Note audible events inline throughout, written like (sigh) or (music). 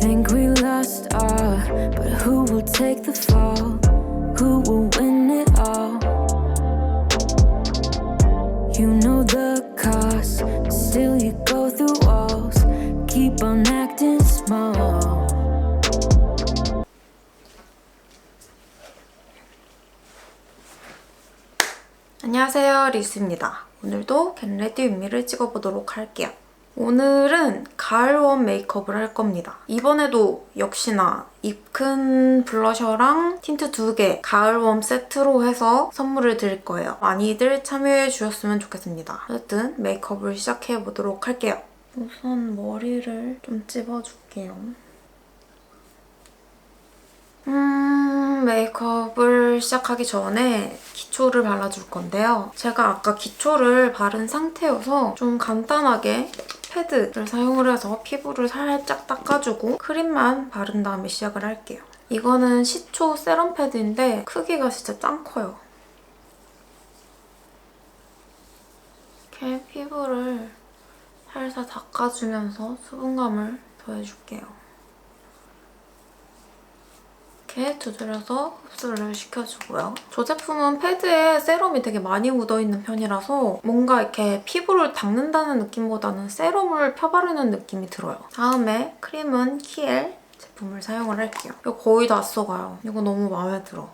Think we lost all, but who will take the fall? Who will win it all? You know the cost, still you go through walls. Keep on acting small. 안녕하세요 리스입니다. 오늘도 겟레디 윗미를 찍어보도록 할게요. 오늘은 가을웜 메이크업을 할 겁니다. 이번에도 역시나 입큰 블러셔랑 틴트 두 개 가을웜 세트로 해서 선물을 드릴 거예요. 많이들 참여해 주셨으면 좋겠습니다. 어쨌든 메이크업을 시작해 보도록 할게요. 우선 머리를 좀 찝어줄게요. 음, 메이크업을 시작하기 전에 기초를 발라줄 건데요. 제가 아까 기초를 바른 상태여서 좀 간단하게 패드를 사용을 해서 피부를 살짝 닦아주고 크림만 바른 다음에 시작을 할게요. 이거는 시초 세럼 패드인데 크기가 진짜 짱 커요. 이렇게 피부를 살살 닦아주면서 수분감을 더해줄게요. 이렇게 두드려서 흡수를 시켜주고요. 저 제품은 패드에 세럼이 되게 많이 묻어있는 편이라서 뭔가 이렇게 피부를 닦는다는 느낌보다는 세럼을 펴바르는 느낌이 들어요. 다음에 크림은 키엘 제품을 사용을 할게요. 이거 거의 다 써가요. 이거 너무 마음에 들어.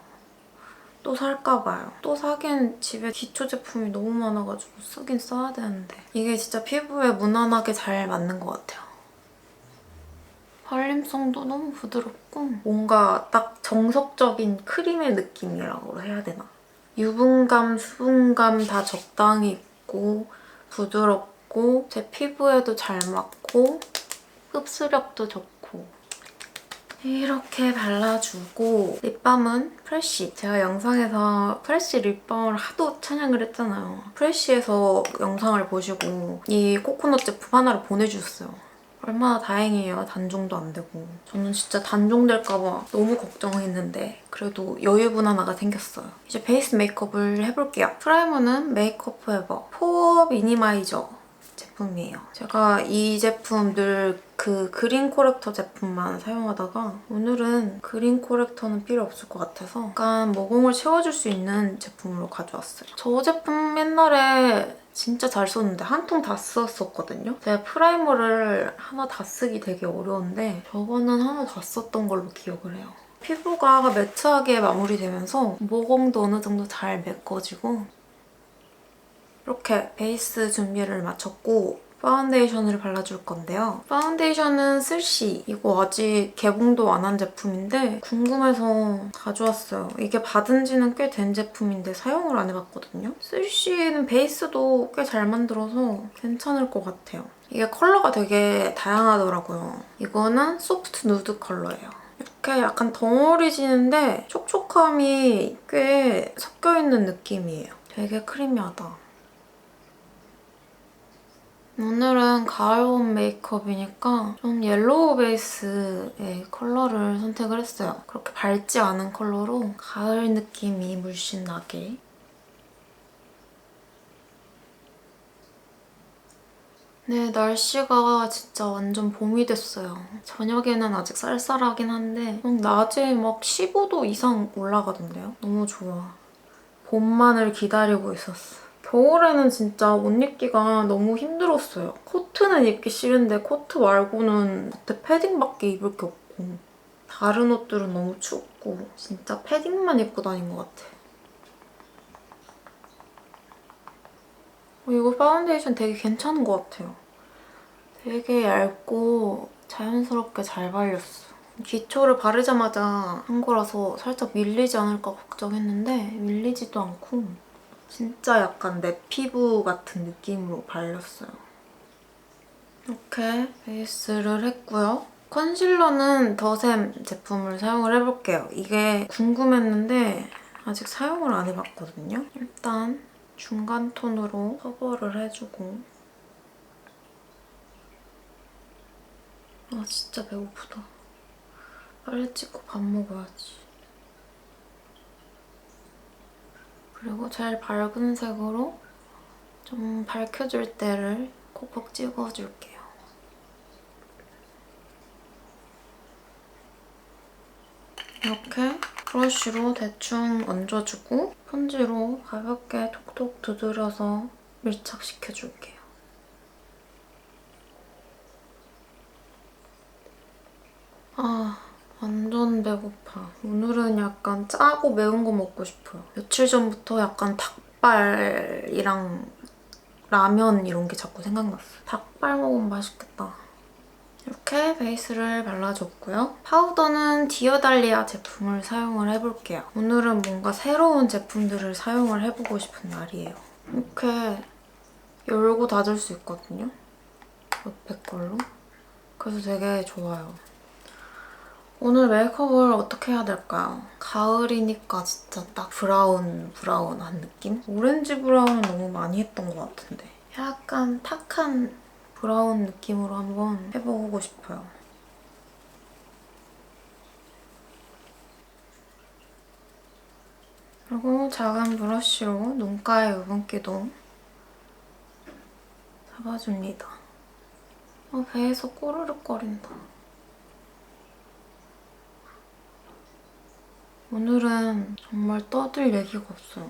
또 살까 봐요. 또 사긴 집에 기초 제품이 너무 많아가지고 쓰긴 써야 되는데 이게 진짜 피부에 무난하게 잘 맞는 것 같아요. 발림성도 너무 부드럽고 뭔가 딱 정석적인 크림의 느낌이라고 해야 되나? 유분감, 수분감 다 적당히 있고 부드럽고 제 피부에도 잘 맞고 흡수력도 좋고 이렇게 발라주고 립밤은 프레쉬. 제가 영상에서 프레쉬 립밤을 하도 찬양을 했잖아요. 프레쉬에서 영상을 보시고 이 코코넛 제품 하나를 보내주셨어요 얼마나 다행이에요. 단종도 안 되고. 저는 진짜 단종될까봐 너무 걱정했는데 그래도 여유분 하나가 생겼어요. 이제 베이스 메이크업을 해볼게요. 프라이머는 메이크업 포에버 포어 미니마이저 제품이에요. 제가 이 제품 늘 그 그린 코렉터 제품만 사용하다가 오늘은 그린 코렉터는 필요 없을 것 같아서 약간 모공을 채워줄 수 있는 제품으로 가져왔어요. 저 제품 옛날에 진짜 잘 썼는데 한 통 다 썼었거든요. 제가 프라이머를 하나 다 쓰기 되게 어려운데 저거는 하나 다 썼던 걸로 기억을 해요. 피부가 매트하게 마무리되면서 모공도 어느 정도 잘 메꿔지고 이렇게 베이스 준비를 마쳤고 파운데이션을 발라줄 건데요. 파운데이션은 슬시. 이거 아직 개봉도 안 한 제품인데 궁금해서 가져왔어요. 이게 받은 지는 꽤 된 제품인데 사용을 안 해봤거든요. 슬시는 베이스도 꽤 잘 만들어서 괜찮을 것 같아요. 이게 컬러가 되게 다양하더라고요. 이거는 소프트 누드 컬러예요. 이렇게 약간 덩어리 지는데 촉촉함이 꽤 섞여있는 느낌이에요. 되게 크리미하다. 오늘은 가을봄 메이크업이니까 좀 옐로우 베이스의 컬러를 선택을 했어요. 그렇게 밝지 않은 컬러로 가을 느낌이 물씬 나게. 네, 날씨가 진짜 완전 봄이 됐어요. 저녁에는 아직 쌀쌀하긴 한데 낮에 막 15도 이상 올라가던데요? 너무 좋아. 봄만을 기다리고 있었어. 겨울에는 진짜 옷 입기가 너무 힘들었어요. 코트는 입기 싫은데 코트 말고는 겉에 패딩밖에 입을 게 없고 다른 옷들은 너무 춥고 진짜 패딩만 입고 다닌 것 같아. 어, 이거 파운데이션 되게 괜찮은 것 같아요. 되게 얇고 자연스럽게 잘 발렸어. 기초를 바르자마자 한 거라서 살짝 밀리지 않을까 걱정했는데 밀리지도 않고 진짜 약간 내 피부 같은 느낌으로 발렸어요. 이렇게 베이스를 했고요. 컨실러는 더샘 제품을 사용을 해볼게요. 이게 궁금했는데 아직 사용을 안 해봤거든요. 일단 중간 톤으로 커버를 해주고 아 진짜 배고프다. 빨리 찍고 밥 먹어야지. 그리고 제일 밝은 색으로 좀 밝혀줄 때를 콕콕 찍어줄게요. 이렇게 브러쉬로 대충 얹어주고 펀지로 가볍게 톡톡 두드려서 밀착시켜줄게요. 아, 완전 배고파. 오늘은 약간 짜고 매운 거 먹고 싶어요. 며칠 전부터 약간 닭발이랑 라면 이런 게 자꾸 생각났어요. 닭발 먹으면 맛있겠다. 이렇게 베이스를 발라줬고요. 파우더는 디어달리아 제품을 사용을 해볼게요. 오늘은 뭔가 새로운 제품들을 사용을 해보고 싶은 날이에요. 이렇게 열고 닫을 수 있거든요. 옆에 걸로. 그래서 되게 좋아요. 오늘 메이크업을 어떻게 해야 될까요? 가을이니까 진짜 딱 브라운 브라운한 느낌? 오렌지 브라운은 너무 많이 했던 것 같은데 약간 탁한 브라운 느낌으로 한번 해보고 싶어요. 그리고 작은 브러쉬로 눈가의 유분기도 잡아줍니다. 어, 배에서 꼬르륵 거린다. 오늘은 정말 떠들 얘기가 없어요.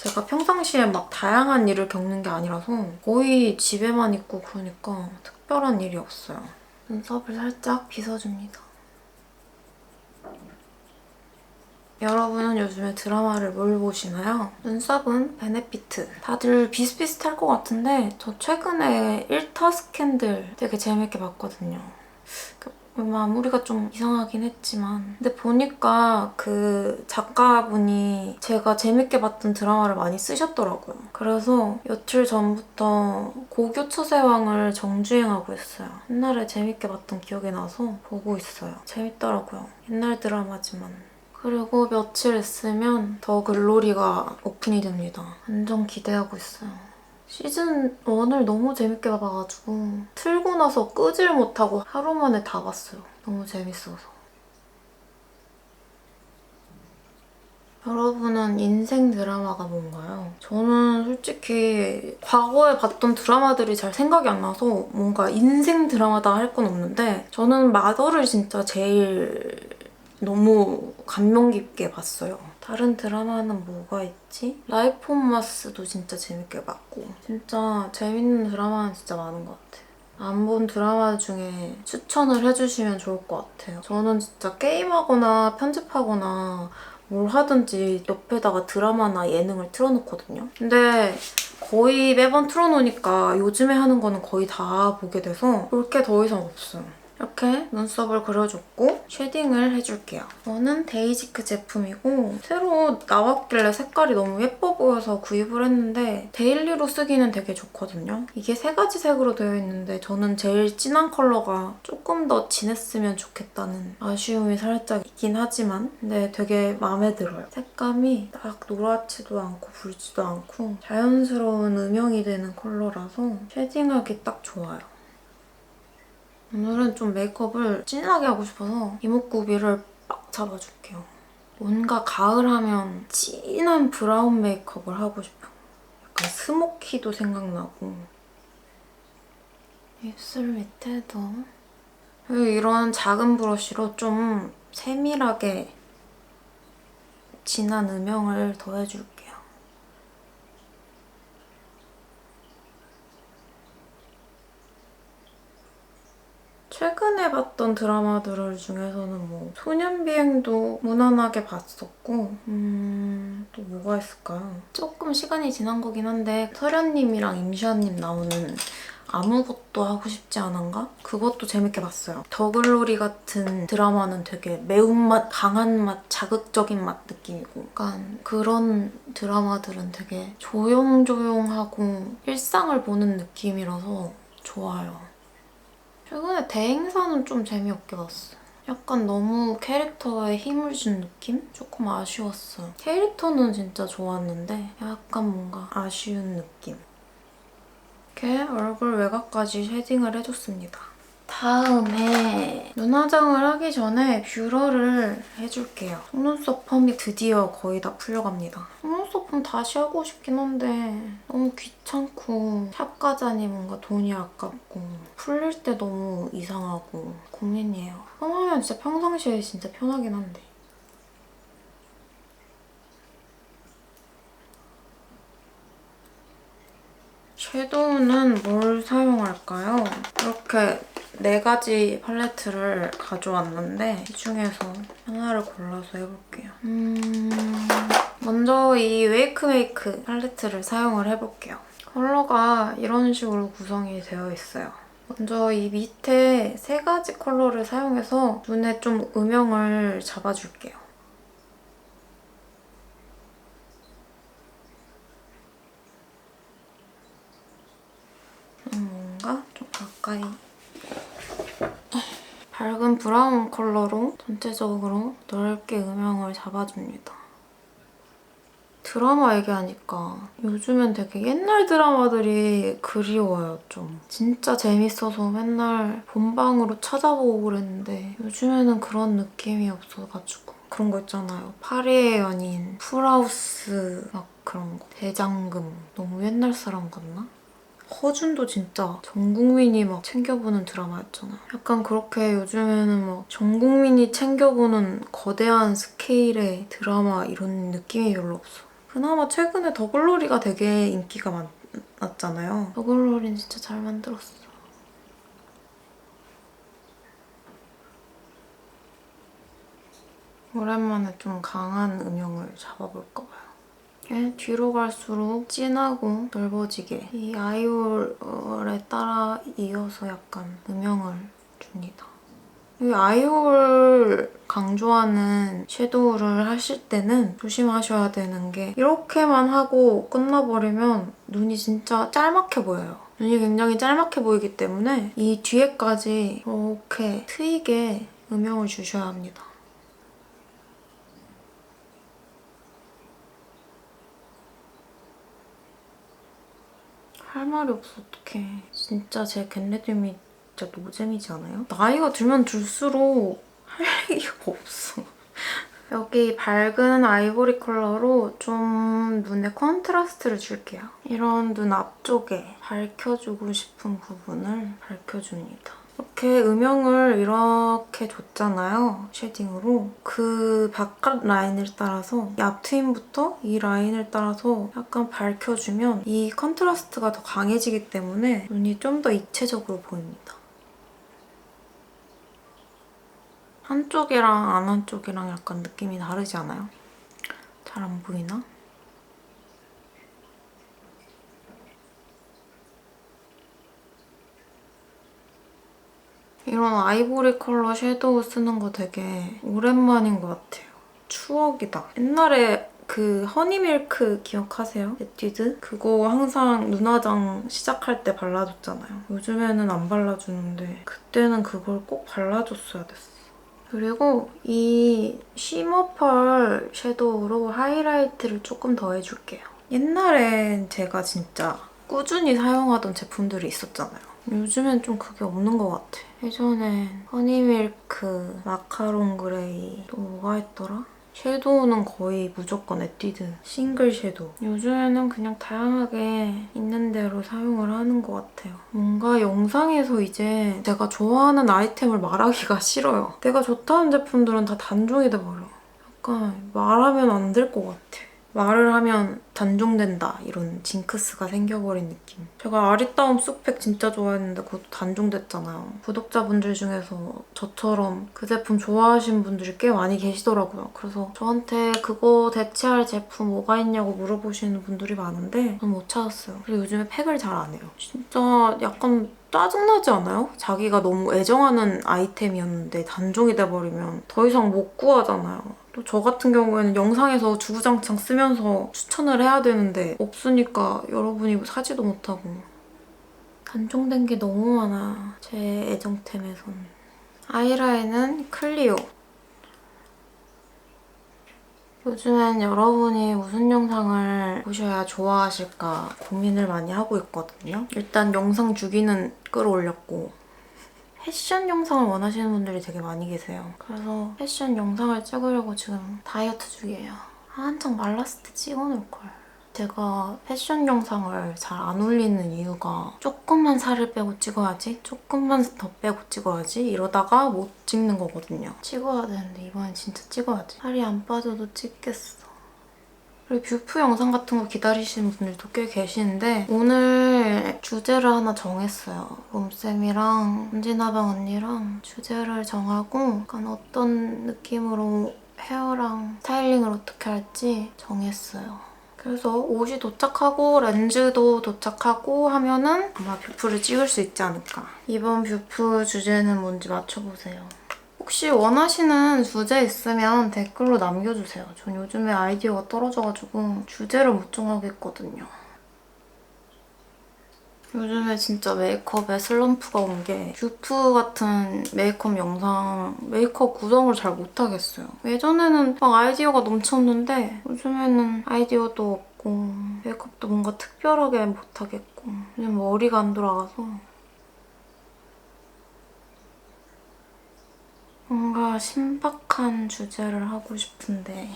제가 평상시에 막 다양한 일을 겪는 게 아니라서 거의 집에만 있고 그러니까 특별한 일이 없어요. 눈썹을 살짝 빗어줍니다. 여러분은 요즘에 드라마를 뭘 보시나요? 눈썹은 베네피트. 다들 비슷비슷할 것 같은데 저 최근에 1타 스캔들 되게 재밌게 봤거든요. 그 마무리가 좀 이상하긴 했지만 근데 보니까 그 작가분이 제가 재밌게 봤던 드라마를 많이 쓰셨더라고요. 그래서 며칠 전부터 고교 처세왕을 정주행하고 있어요. 옛날에 재밌게 봤던 기억이 나서 보고 있어요. 재밌더라고요. 옛날 드라마지만. 그리고 며칠 있으면 더 글로리가 오픈이 됩니다. 완전 기대하고 있어요. 시즌 1을 너무 재밌게 봐가지고 틀고 나서 끄질 못하고 하루 만에 다 봤어요. 너무 재밌어서. 여러분은 인생 드라마가 뭔가요? 저는 솔직히 과거에 봤던 드라마들이 잘 생각이 안 나서 뭔가 인생 드라마다 할 건 없는데 저는 마더를 진짜 제일 너무 감명 깊게 봤어요. 다른 드라마는 뭐가 있지? 라이프 온 마스도 진짜 재밌게 봤고 진짜 재밌는 드라마는 진짜 많은 것 같아요. 안본 드라마 중에 추천을 해주시면 좋을 것 같아요. 저는 진짜 게임하거나 편집하거나 뭘 하든지 옆에다가 드라마나 예능을 틀어놓거든요. 근데 거의 매번 틀어놓으니까 요즘에 하는 거는 거의 다 보게 돼서 볼 게 더 이상 없어요. 이렇게 눈썹을 그려줬고 쉐딩을 해줄게요. 이거는 데이지크 제품이고 새로 나왔길래 색깔이 너무 예뻐 보여서 구입을 했는데 데일리로 쓰기는 되게 좋거든요. 이게 세 가지 색으로 되어 있는데 저는 제일 진한 컬러가 조금 더 진했으면 좋겠다는 아쉬움이 살짝 있긴 하지만 근데 되게 마음에 들어요. 색감이 딱 노랗지도 않고 붉지도 않고 자연스러운 음영이 되는 컬러라서 쉐딩하기 딱 좋아요. 오늘은 좀 메이크업을 진하게 하고 싶어서 이목구비를 빡 잡아줄게요. 뭔가 가을 하면 진한 브라운 메이크업을 하고 싶어. 약간 스모키도 생각나고. 입술 밑에도 이런 작은 브러쉬로 좀 세밀하게 진한 음영을 더해줄게요. 최근에 봤던 드라마들 중에서는 뭐 소년비행도 무난하게 봤었고 음... 또 뭐가 있을까요? 조금 시간이 지난 거긴 한데 설현님이랑 임시완님 나오는 아무것도 하고 싶지 않은가? 그것도 재밌게 봤어요. 더글로리 같은 드라마는 되게 매운맛, 강한 맛, 자극적인 맛 느낌이고 약간 그런 드라마들은 되게 조용조용하고 일상을 보는 느낌이라서 좋아요. 최근에 대행사는 좀 재미없게 봤어요. 약간 너무 캐릭터에 힘을 준 느낌? 조금 아쉬웠어요. 캐릭터는 진짜 좋았는데 약간 뭔가 아쉬운 느낌. 이렇게 얼굴 외곽까지 쉐딩을 해줬습니다. 다음에 눈화장을 하기 전에 뷰러를 해줄게요. 속눈썹 펌이 드디어 거의 다 풀려갑니다. 속눈썹 펌 다시 하고 싶긴 한데 너무 귀찮고 샵가자니 뭔가 돈이 아깝고 풀릴 때 너무 이상하고 고민이에요. 펌하면 진짜 평상시에 진짜 편하긴 한데 섀도우는 뭘 사용할까요? 이렇게 네 가지 팔레트를 가져왔는데 이 중에서 하나를 골라서 해볼게요. 음... 먼저 이 웨이크메이크 팔레트를 사용을 해볼게요. 컬러가 이런 식으로 구성이 되어 있어요. 먼저 이 밑에 세 가지 컬러를 사용해서 눈에 좀 음영을 잡아줄게요. 음, 뭔가 좀 가까이 밝은 브라운 컬러로 전체적으로 넓게 음영을 잡아줍니다. 드라마 얘기하니까 요즘엔 되게 옛날 드라마들이 그리워요, 좀. 진짜 재밌어서 맨날 본방으로 찾아보고 그랬는데 요즘에는 그런 느낌이 없어가지고. 그런 거 있잖아요. 파리의 연인, 풀하우스 막 그런 거. 대장금. 너무 옛날 사람 같나? 허준도 진짜 전 국민이 막 챙겨보는 드라마였잖아. 약간 그렇게 요즘에는 막 전 국민이 챙겨보는 거대한 스케일의 드라마 이런 느낌이 별로 없어. 그나마 최근에 더글로리가 되게 인기가 많았잖아요. 더글로리는 진짜 잘 만들었어. 오랜만에 좀 강한 음영을 잡아볼까 봐요. 이게 뒤로 갈수록 진하고 넓어지게 이 아이홀에 따라 이어서 약간 음영을 줍니다. 이 아이홀 강조하는 섀도우를 하실 때는 조심하셔야 되는 게 이렇게만 하고 끝나버리면 눈이 진짜 짤막해 보여요. 눈이 굉장히 짤막해 보이기 때문에 이 뒤에까지 이렇게 트이게 음영을 주셔야 합니다. 할 말이 없어 어떡해 진짜 제 겟레dim이 진짜 노잼이지 않아요? 나이가 들면 들수록 할 얘기가 없어 (laughs) 여기 밝은 아이보리 컬러로 좀 눈에 컨트라스트를 줄게요. 이런 눈 앞쪽에 밝혀주고 싶은 부분을 밝혀줍니다. 이렇게 음영을 이렇게 줬잖아요. 쉐딩으로. 그 바깥 라인을 따라서 이 앞트임부터 이 라인을 따라서 약간 밝혀주면 이 컨트라스트가 더 강해지기 때문에 눈이 좀 더 입체적으로 보입니다. 한쪽이랑 안 한쪽이랑 약간 느낌이 다르지 않아요? 잘 안 보이나? 이런 아이보리 컬러 섀도우 쓰는 거 되게 오랜만인 것 같아요. 추억이다. 옛날에 그 허니밀크 기억하세요? 에뛰드? 그거 항상 눈화장 시작할 때 발라줬잖아요. 요즘에는 안 발라주는데 그때는 그걸 꼭 발라줬어야 됐어. 그리고 이 쉬머펄 섀도우로 하이라이트를 조금 더 해줄게요. 옛날엔 제가 진짜 꾸준히 사용하던 제품들이 있었잖아요. 요즘엔 좀 그게 없는 것 같아. 예전엔 허니밀크, 마카롱 그레이, 또 뭐가 있더라? 섀도우는 거의 무조건 에뛰드 싱글 섀도우. 요즘에는 그냥 다양하게 있는 대로 사용을 하는 것 같아요. 뭔가 영상에서 이제 제가 좋아하는 아이템을 말하기가 (laughs) 싫어요. 내가 좋다는 제품들은 다 단종이 돼버려. 약간 말하면 안 될 것 같아 말을 하면 단종된다 이런 징크스가 생겨버린 느낌. 제가 아리따움 쑥팩 진짜 좋아했는데 그것도 단종됐잖아요. 구독자분들 중에서 저처럼 그 제품 좋아하시는 분들이 꽤 많이 계시더라고요. 그래서 저한테 그거 대체할 제품 뭐가 있냐고 물어보시는 분들이 많은데 저는 못 찾았어요. 그리고 요즘에 팩을 잘 안 해요. 진짜 약간 짜증나지 않아요? 자기가 너무 애정하는 아이템이었는데 단종이 돼버리면 더 이상 못 구하잖아요. 또 저 같은 경우에는 영상에서 주구장창 쓰면서 추천을 해야 되는데 없으니까 여러분이 사지도 못하고 단종된 게 너무 많아 제 애정템에선. 아이라인은 클리오. 요즘엔 여러분이 무슨 영상을 보셔야 좋아하실까 고민을 많이 하고 있거든요. 일단 영상 주기는 끌어올렸고 패션 영상을 원하시는 분들이 되게 많이 계세요. 그래서 패션 영상을 찍으려고 지금 다이어트 중이에요. 한창 말랐을 때 찍어놓을 걸. 제가 패션 영상을 잘 안 올리는 이유가 조금만 살을 빼고 찍어야지, 조금만 더 빼고 찍어야지 이러다가 못 찍는 거거든요. 찍어야 되는데 이번엔 진짜 찍어야지. 살이 안 빠져도 찍겠어. 그리고 뷰프 영상 같은 거 기다리시는 분들도 꽤 계시는데 오늘 주제를 하나 정했어요. 롬쌤이랑 은진아방 언니랑 주제를 정하고 약간 어떤 느낌으로 헤어랑 스타일링을 어떻게 할지 정했어요. 그래서 옷이 도착하고 렌즈도 도착하고 하면은 아마 뷰프를 찍을 수 있지 않을까. 이번 뷰프 주제는 뭔지 맞춰보세요. 혹시 원하시는 주제 있으면 댓글로 남겨주세요. 전 요즘에 아이디어가 떨어져가지고 주제를 못 정하겠거든요. 요즘에 진짜 메이크업에 슬럼프가 온 게 뷰프 같은 메이크업 영상, 메이크업 구성을 잘 못하겠어요. 예전에는 막 아이디어가 넘쳤는데 요즘에는 아이디어도 없고 메이크업도 뭔가 특별하게 못하겠고 그냥 머리가 안 돌아가서 뭔가 신박한 주제를 하고 싶은데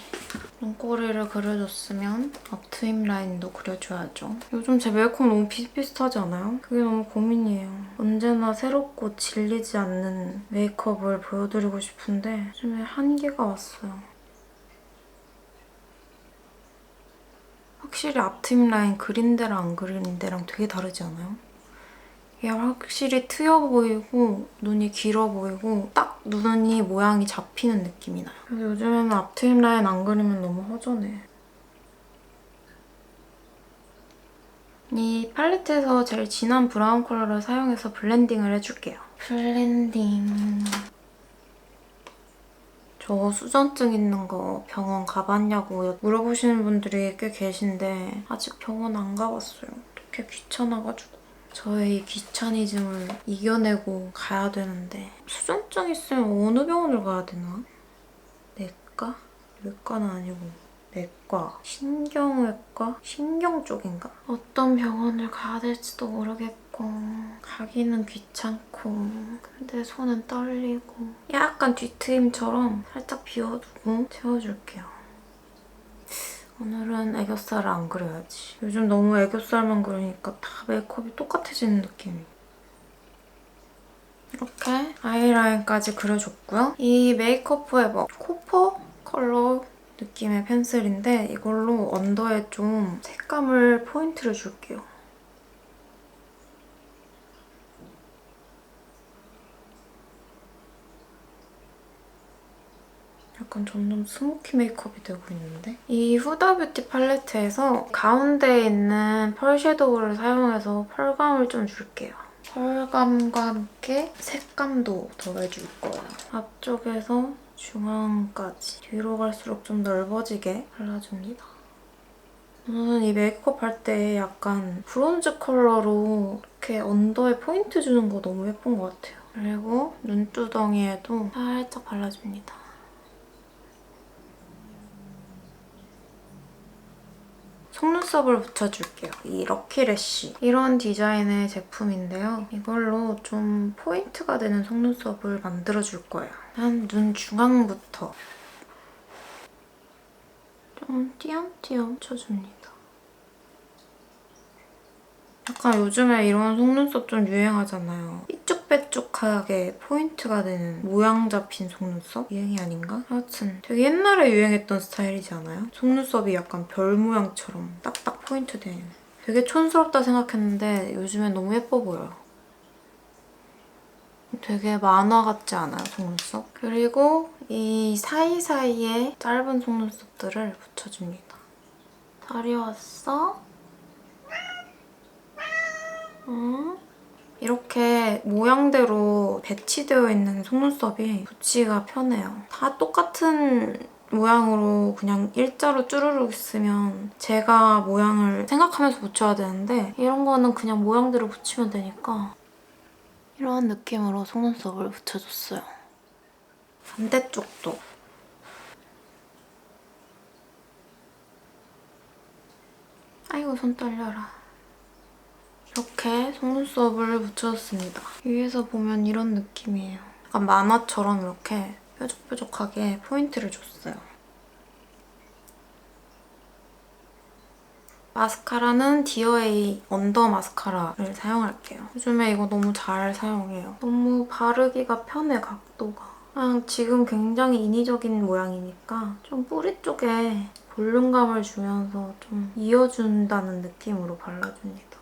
눈꼬리를 그려줬으면 앞트임 라인도 그려줘야죠. 요즘 제 메이크업 너무 비슷비슷하지 않아요? 그게 너무 고민이에요. 언제나 새롭고 질리지 않는 메이크업을 보여드리고 싶은데 요즘에 한계가 왔어요. 확실히 앞트임 라인 그린 데랑 안 그린 데랑 되게 다르지 않아요? 이게 확실히 트여 보이고 눈이 길어 보이고 딱 눈이 모양이 잡히는 느낌이 나요. 그래서 요즘에는 앞트임 라인 안 그리면 너무 허전해. 이 팔레트에서 제일 진한 브라운 컬러를 사용해서 블렌딩을 해줄게요. 블렌딩. 저 수전증 있는 거 병원 가봤냐고 물어보시는 분들이 꽤 계신데 아직 병원 안 가봤어요. 어떻게 귀찮아가지고. 저의 이 귀차니즘을 이겨내고 가야 되는데 수전증 있으면 어느 병원을 가야 되나? 내과? 내과는 아니고 내과, 신경외과, 신경 쪽인가? 어떤 병원을 가야 될지도 모르겠고 가기는 귀찮고 근데 손은 떨리고 약간 뒤트임처럼 살짝 비워두고 채워줄게요. 오늘은 애교살을 안 그려야지. 요즘 너무 애교살만 그리니까 다 메이크업이 똑같아지는 느낌이. 이렇게 아이라인까지 그려줬고요. 이 메이크업 포에버 코퍼 컬러 느낌의 펜슬인데 이걸로 언더에 좀 색감을 포인트를 줄게요. 약간 점점 스모키 메이크업이 되고 있는데? 이 후다 뷰티 팔레트에서 가운데에 있는 펄 섀도우를 사용해서 펄감을 좀 줄게요. 펄감과 함께 색감도 더해줄 거예요. 앞쪽에서 중앙까지 뒤로 갈수록 좀 넓어지게 발라줍니다. 저는 이 메이크업 할 때 약간 브론즈 컬러로 이렇게 언더에 포인트 주는 거 너무 예쁜 것 같아요. 그리고 눈두덩이에도 살짝 발라줍니다. 속눈썹을 붙여줄게요. 이 럭키래쉬. 이런 디자인의 제품인데요. 이걸로 좀 포인트가 되는 속눈썹을 만들어줄 거예요. 한 눈 중앙부터 좀 띄엄띄엄 쳐줍니다. 약간 요즘에 이런 속눈썹 좀 유행하잖아요. 삐쭉빼쭉하게 포인트가 되는 모양 잡힌 속눈썹? 유행이 아닌가? 하여튼 되게 옛날에 유행했던 스타일이지 않아요? 속눈썹이 약간 별 모양처럼 딱딱 포인트 되는 되게 촌스럽다 생각했는데 요즘엔 너무 예뻐 보여요. 되게 만화 같지 않아요, 속눈썹? 그리고 이 사이사이에 짧은 속눈썹들을 붙여줍니다. 다리 왔어? 음. 이렇게 모양대로 배치되어 있는 속눈썹이 붙이기가 편해요. 다 똑같은 모양으로 그냥 일자로 쭈루룩 있으면 제가 모양을 생각하면서 붙여야 되는데 이런 거는 그냥 모양대로 붙이면 되니까 이런 느낌으로 속눈썹을 붙여줬어요. 반대쪽도 아이고 손 떨려라. 이렇게 속눈썹을 붙여줬습니다. 위에서 보면 이런 느낌이에요. 약간 만화처럼 이렇게 뾰족뾰족하게 포인트를 줬어요. 마스카라는 디어에이 언더 마스카라를 사용할게요. 요즘에 이거 너무 잘 사용해요. 너무 바르기가 편해, 각도가. 그냥 지금 굉장히 인위적인 모양이니까 좀 뿌리 쪽에 볼륨감을 주면서 좀 이어준다는 느낌으로 발라줍니다.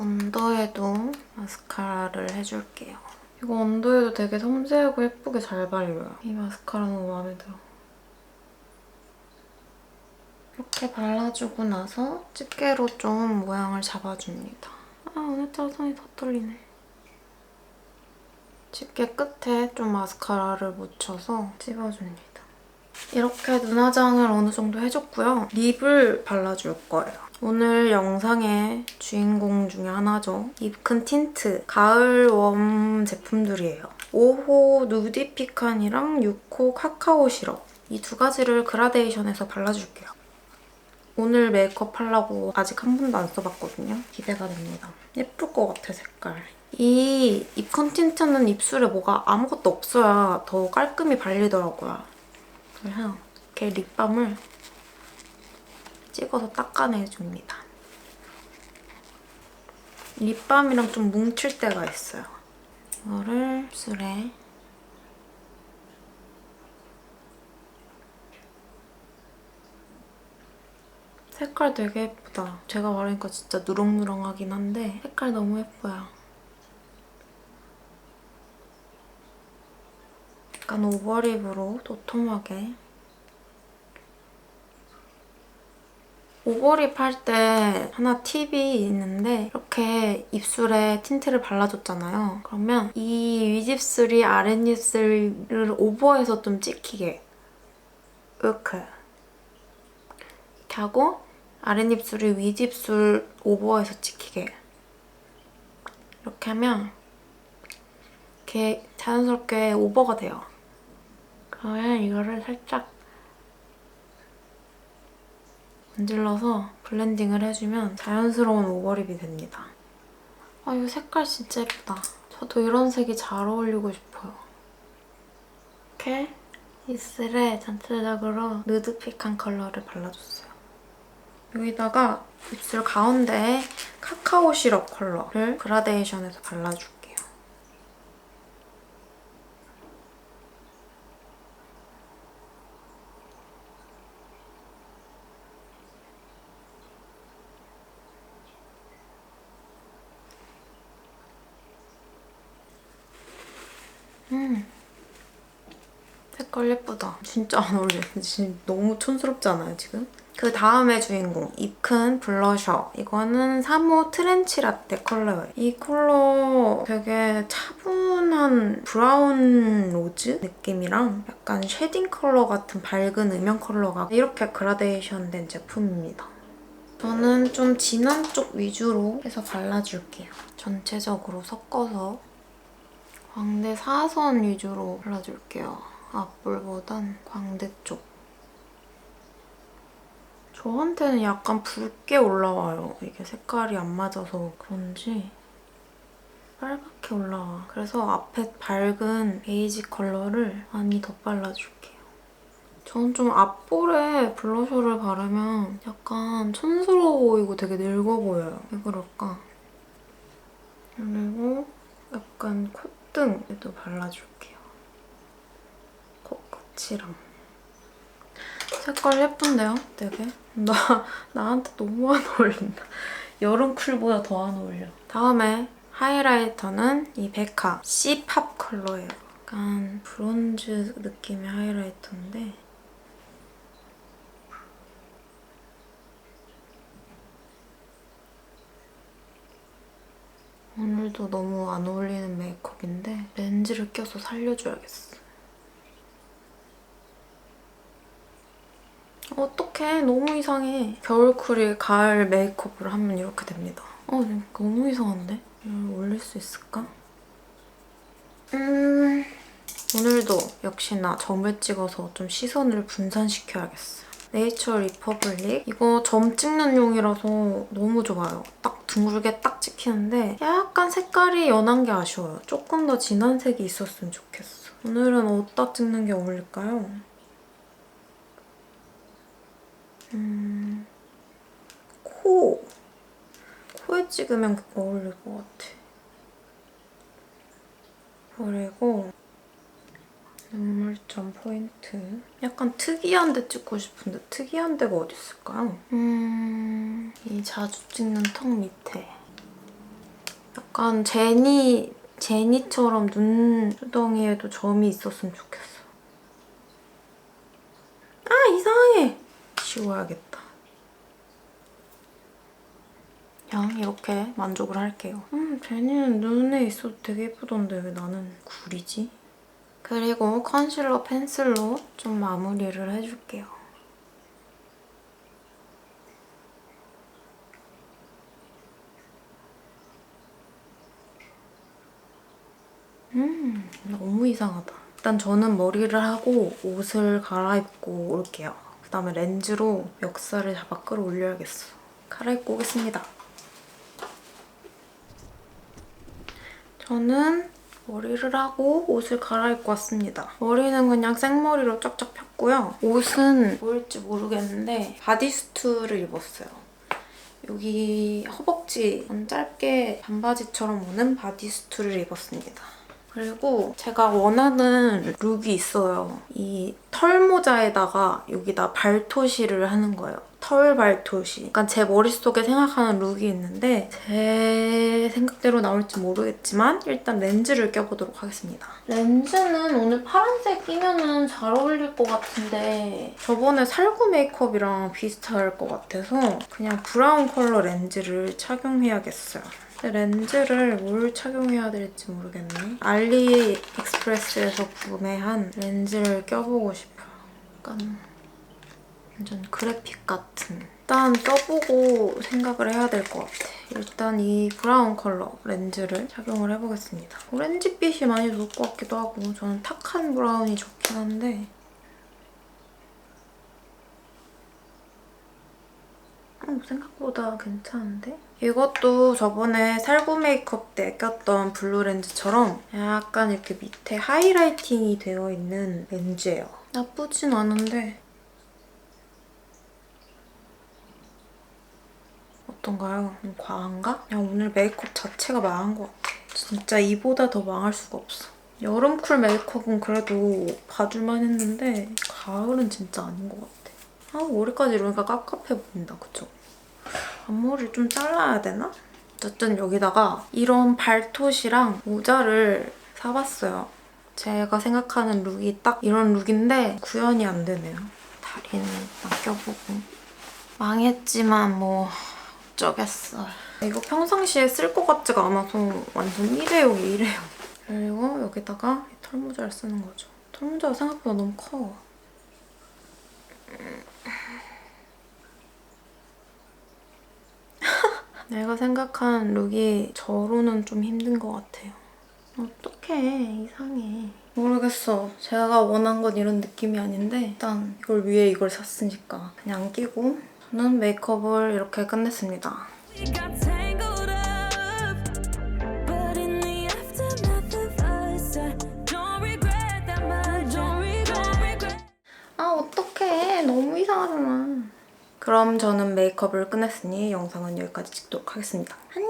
언더에도 마스카라를 해줄게요. 이거 언더에도 되게 섬세하고 예쁘게 잘 발려요. 이 마스카라 너무 마음에 들어. 이렇게 발라주고 나서 집게로 좀 모양을 잡아줍니다. 아 오늘따라 손이 더 떨리네. 집게 끝에 좀 마스카라를 묻혀서 찝어줍니다. 이렇게 눈화장을 어느 정도 해줬고요. 립을 발라줄 거예요. 오늘 영상의 주인공 중에 하나죠. 입큰 틴트 가을 웜 제품들이에요. 5호 누디 피칸이랑 6호 카카오 시럽 이 두 가지를 그라데이션해서 발라줄게요. 오늘 메이크업 하려고 아직 한 번도 안 써봤거든요. 기대가 됩니다. 예쁠 것 같아, 색깔. 이 입컨 틴트는 입술에 뭐가 아무것도 없어야 더 깔끔히 발리더라고요. 그래서 이렇게 립밤을 찍어서 닦아내줍니다. 립밤이랑 좀 뭉칠 때가 있어요. 이거를 입술에 색깔 되게 예쁘다. 제가 바르니까 진짜 누렁누렁하긴 한데 색깔 너무 예뻐요. 약간 오버립으로 도톰하게 오버립 할 때 하나 팁이 있는데 이렇게 입술에 틴트를 발라줬잖아요. 그러면 이 윗입술이 아랫입술을 오버해서 좀 찍히게 이렇게 이렇게 하고 아랫입술이 윗입술 오버해서 찍히게 이렇게 하면 이렇게 자연스럽게 오버가 돼요. 그러면 이거를 살짝 문질러서 블렌딩을 해주면 자연스러운 오버립이 됩니다. 아, 이 색깔 진짜 예쁘다. 저도 이런 색이 잘 어울리고 싶어요. 이렇게 입술에 전체적으로 누드픽한 컬러를 발라줬어요. 여기다가 입술 가운데에 카카오 시럽 컬러를 그라데이션해서 발라줄게요. 음. 색깔 예쁘다. 진짜 안 어울려. (laughs) 지금 너무 촌스럽지 않아요, 지금? 그 다음의 주인공, 입큰 블러셔. 이거는 3호 트렌치 라떼 컬러예요. 이 컬러 되게 차분한 브라운 로즈 느낌이랑 약간 쉐딩 컬러 같은 밝은 음영 컬러가 이렇게 그라데이션 된 제품입니다. 저는 좀 진한 쪽 위주로 해서 발라줄게요. 전체적으로 섞어서 광대 사선 위주로 발라줄게요. 앞볼보단 광대 쪽. 저한테는 약간 붉게 올라와요. 이게 색깔이 안 맞아서 그런지 빨갛게 올라와. 그래서 앞에 밝은 베이지 컬러를 많이 더 발라줄게요. 저는 좀 앞볼에 블러셔를 바르면 약간 촌스러워 보이고 되게 늙어 보여요. 왜 그럴까? 그리고 약간 콧 등에도 발라줄게요. 코끝이랑. 색깔 예쁜데요? 되게? 나, 나한테 너무 안 어울린다. 여름 쿨보다 더 안 어울려. 다음에 하이라이터는 이 베카 C팝 컬러예요. 약간 브론즈 느낌의 하이라이터인데 오늘도 너무 안 어울리는 메이크업인데 렌즈를 껴서 살려줘야겠어. 어떡해 너무 이상해 겨울쿨이 가을 메이크업을 하면 이렇게 됩니다 어 너무 이상한데? 이걸 올릴 수 있을까? 음... 오늘도 역시나 점을 찍어서 좀 시선을 분산시켜야겠어 네이처 리퍼블릭 이거 점 찍는 용이라서 너무 좋아요 딱 둥글게 딱 찍히는데 약간 색깔이 연한 게 아쉬워요 조금 더 진한 색이 있었으면 좋겠어 오늘은 어디다 찍는 게 어울릴까요? 음, 코. 코에 찍으면 어울릴 것 같아. 그리고 눈물 눈물점 포인트. 약간 특이한 데 찍고 싶은데 특이한 데가 어디 있을까요? 음... 이 자주 찍는 턱 밑에. 약간 제니, 제니처럼 눈두덩이에도 점이 있었으면 좋겠어. 아 이상해! 지워야겠다. 그냥 이렇게 만족을 할게요. 음, 제니는 눈에 있어도 되게 예쁘던데 왜 나는 구리지? 그리고 컨실러 펜슬로 좀 마무리를 해줄게요. 음, 너무 이상하다. 일단 저는 머리를 하고 옷을 갈아입고 올게요. 그 다음에 렌즈로 멱살을 잡아 끌어올려야겠어. 갈아입고 오겠습니다. 저는 머리를 하고 옷을 갈아입고 왔습니다. 머리는 그냥 생머리로 쫙쫙 폈고요. 옷은 뭘지 모르겠는데 바디스투를 입었어요. 여기 허벅지 짧게 반바지처럼 오는 바디스투를 입었습니다. 그리고 제가 원하는 룩이 있어요. 이 털모자에다가 여기다 발토시를 하는 거예요. 털 발토시. 약간 제 머릿속에 생각하는 룩이 있는데 제 생각대로 나올지 모르겠지만 일단 렌즈를 껴보도록 하겠습니다. 렌즈는 오늘 파란색 끼면은 잘 어울릴 것 같은데 저번에 살구 메이크업이랑 비슷할 것 같아서 그냥 브라운 컬러 렌즈를 착용해야겠어요. 렌즈를 뭘 착용해야 될지 모르겠네. 알리익스프레스에서 구매한 렌즈를 껴보고 싶어요. 약간 완전 그래픽 같은. 일단 껴보고 생각을 해야 될 것 같아. 일단 이 브라운 컬러 렌즈를 착용을 해보겠습니다. 오렌지빛이 많이 좋을 것 같기도 하고 저는 탁한 브라운이 좋긴 한데 어, 생각보다 괜찮은데? 이것도 저번에 살구 메이크업 때 꼈던 블루 렌즈처럼 약간 이렇게 밑에 하이라이팅이 되어 있는 렌즈예요. 나쁘진 않은데 어떤가요? 좀 과한가? 그냥 오늘 메이크업 자체가 망한 것 같아. 진짜 이보다 더 망할 수가 없어. 여름쿨 메이크업은 그래도 봐줄만 했는데 가을은 진짜 아닌 것 같아. 아 머리까지 이러니까 깝깝해 보인다 그쵸? 앞머리를 좀 잘라야 되나? 어쨌든 여기다가 이런 발토시랑 모자를 사봤어요. 제가 생각하는 룩이 딱 이런 룩인데 구현이 안 되네요. 다리는 맡겨보고 망했지만 뭐 어쩌겠어. 이거 평상시에 쓸 것 같지가 않아서 완전 일회용이 일회용. 그리고 여기다가 이 털모자를 쓰는 거죠. 털모자가 생각보다 너무 커. 내가 생각한 룩이 저로는 좀 힘든 것 같아요. 어떡해 이상해. 모르겠어. 제가 원한 건 이런 느낌이 아닌데 일단 이걸 위해 이걸 샀으니까 그냥 끼고 저는 메이크업을 이렇게 끝냈습니다. 그럼 저는 메이크업을 끝냈으니 영상은 여기까지 찍도록 하겠습니다. 안녕.